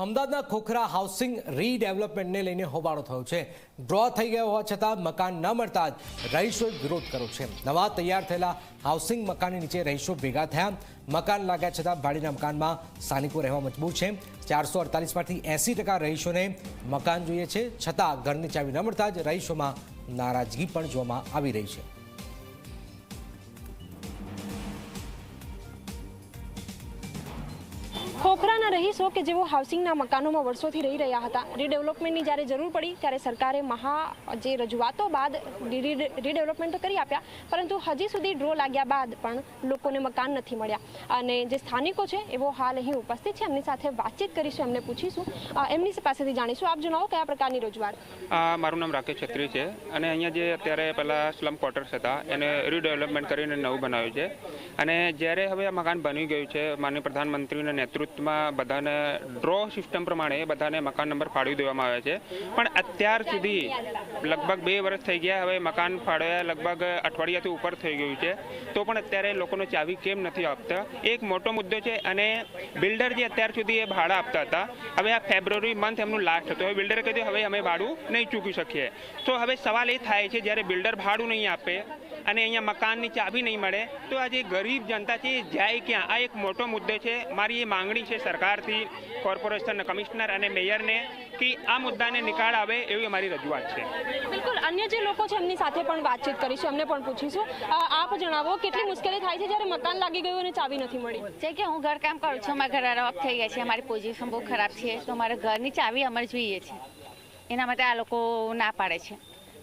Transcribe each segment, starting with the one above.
અમદાવાદના ખોખરા હાઉસિંગ રીડેવલપમેન્ટને લઈને હોબાળો થયો છે. ડ્રો થઈ ગયો હોવા છતાં મકાન ન મળતા જ રહીશોએ વિરોધ કર્યો છે. નવા તૈયાર થયેલા હાઉસિંગ મકાનની નીચે રહીશો ભેગા થયા. મકાન લાગ્યા છતાં ભાડીના મકાનમાં સ્થાનિકો રહેવા મજબૂર છે. ચારસો અડતાલીસમાંથી એંસી ટકા રહીશોને મકાન જોઈએ છે. છતાં ઘરની ચાવી ન મળતા જ રહીશોમાં નારાજગી પણ જોવામાં આવી રહી છે. ખોખરાના રહીશો કે જેઓ હાઉસિંગના મકાનોમાં વર્ષોથી રહી રહ્યા હતા રીડેવલપમેન્ટની જ્યારે જરૂર પડી ત્યારે સરકારે મહા જે રજૂઆતો બાદ રીડેવલપમેન્ટ તો કરી આપ્યા, પરંતુ હજી સુધી ડ્રો લાગ્યા બાદ પણ લોકોને મકાન નથી મળ્યા. અને જે સ્થાનિકો છે એવો હાલ અહીં ઉપસ્થિત છે, એમની સાથે વાતચીત કરીશું, એમને પૂછીશું. એમની પાસેથી જાણીશું. આપ જણાવો કયા પ્રકારની રજૂઆત? મારું નામ રાકેશ છત્રી છે અને અહીંયા જે અત્યારે પહેલાં સ્લમ ક્વાર્ટર્સ હતા, એને રીડેવલપમેન્ટ કરીને નવું બનાવ્યું છે. અને જ્યારે હવે આ મકાન બની ગયું છે, માનનીય પ્રધાનમંત્રીના નેતૃત્વમાં બધાને ડ્રો સિસ્ટમ પ્રમાણે બધાને મકાન નંબર ફાળવી દેવામાં આવે છે. પણ અત્યાર સુધી લગભગ બે વર્ષ થઈ ગયા, હવે મકાન ફાળવ્યા લગભગ અઠવાડિયાથી ઉપર થઈ ગયું છે. તો પણ અત્યારે લોકોનો ચાવી કેમ નથી આપતા? એક મોટો મુદ્દો છે અને બિલ્ડર જે અત્યાર સુધી એ ભાડા આપતા હતા, હવે આ ફેબ્રુઆરી મંથ એમનું લાસ્ટ હતું. હવે બિલ્ડરે કહ્યું, હવે અમે ભાડું નહીં ચૂકી શકીએ. તો હવે સવાલ એ થાય છે, જ્યારે બિલ્ડર ભાડું નહીં આપે અને અહીંયા મકાનની ચાબી નહીં મળે. તો આ જે ગરીબ જનતા છે એ જાય ક્યાં? આ એક મોટો મુદ્દો છે. મારી એ માંગણી છે સરકારથી કોર્પોરેશન કમિશનર અને મેયરને કે આ મુદ્દાને નિકાળ આવે એવી અમારી રજૂઆત છે. બિલકુલ. અન્ય જે લોકો છે એમની સાથે પણ વાતચીત કરીશું. એમને પણ પૂછીશું. આપ જણાવો કેટલી મુશ્કેલી થાય છે જ્યારે મકાન લાગી ગયું અને ચાવી નથી મળી? છે કે હું ઘરકામ કરું છું મારા ઘર અરવાપ થઈ ગયા છે. અમારી પોઝિશન બહુ ખરાબ છે. તો મારે ઘરની ચાવી અમારે જોઈએ છે. એના માટે આ લોકો ના પાડે છે.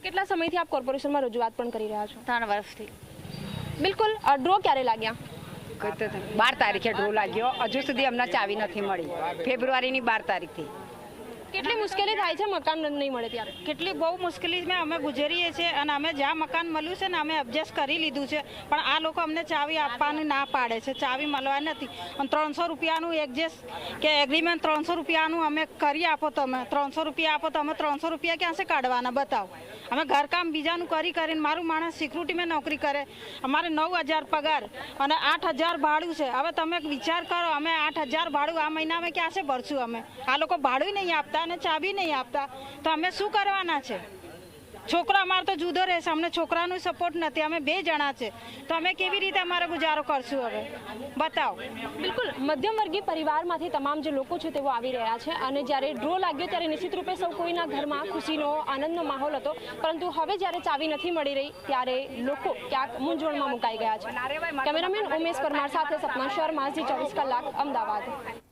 કેટલા સમયથી આપ કોર્પોરેશનમાં રજૂઆત પણ કરી રહ્યા છો? ત્રણ વર્ષથી. બિલકુલ ડ્રો ક્યારે લાગ્યા? બાર તારીખે ડ્રો લાગ્યો. હજુ સુધી અમને ચાવી નથી મળી. ફેબ્રુઆરીની બાર તારીખથી. કેટલી મુશ્કેલી થાય છે મકાન નહીં મળે ત્યારે? કેટલી બહુ મુશ્કેલીમાં અમે ગુજરીએ છીએ અને અમે જ્યાં મકાન મળ્યું છે ને અમે એડજસ્ટ કરી લીધું છે. પણ આ લોકો અમને ચાવી આપવાની ના પાડે છે. ચાવી મળવા નથી. અને ત્રણસો રૂપિયાનું એડજસ્ટ કે એગ્રીમેન્ટ ત્રણસો રૂપિયાનું અમે કરી આપો તમે. ત્રણસો રૂપિયા આપો તો અમે ત્રણસો રૂપિયા ક્યાં છે કાઢવાના? બતાવો. અમે ઘરકામ બીજાનું કરી કરીને મારું માણસ સિક્યુરિટીમાં નોકરી કરે. અમારે નવ હજાર પગાર અને આઠ હજાર ભાડું છે. હવે તમે વિચાર કરો, અમે આઠ હજાર ભાડું આ મહિનામાં ક્યાં છે ભરશું અમે? આ લોકો ભાડું નહીં આપતા અને ચાબી નહીં આપતા. તો અમે શું કરવાના છે? છોકરો, અમારો તો જુદો રહેશે. અમને છોકરાનું સપોર્ટ નથી. અમે બે જણા છે. તો અમે કેવી રીતે અમારો ગુજારો કરશું હવે? બતાવો. બિલકુલ. મધ્યમ વર્ગીય પરિવારમાંથી તમામ જે લોકો છે તેઓ આવી રહ્યા છે અને જ્યારે ડ્રો લાગ્યો ત્યારે નિશ્ચિત રૂપે સૌ કોઈના ઘરમાં ખુશીનો, આનંદનો માહોલ હતો. પરંતુ હવે જ્યારે ચાવી નથી મળી રહી, ત્યારે લોકો ક્યાંક મૂંઝવણમાં મુકાઈ ગયા છે. કેમેરામેન ઉમેશ પરમાર સાથે સપના શર્મા, ઝી ચોવીસ કલાક, અમદાવાદ.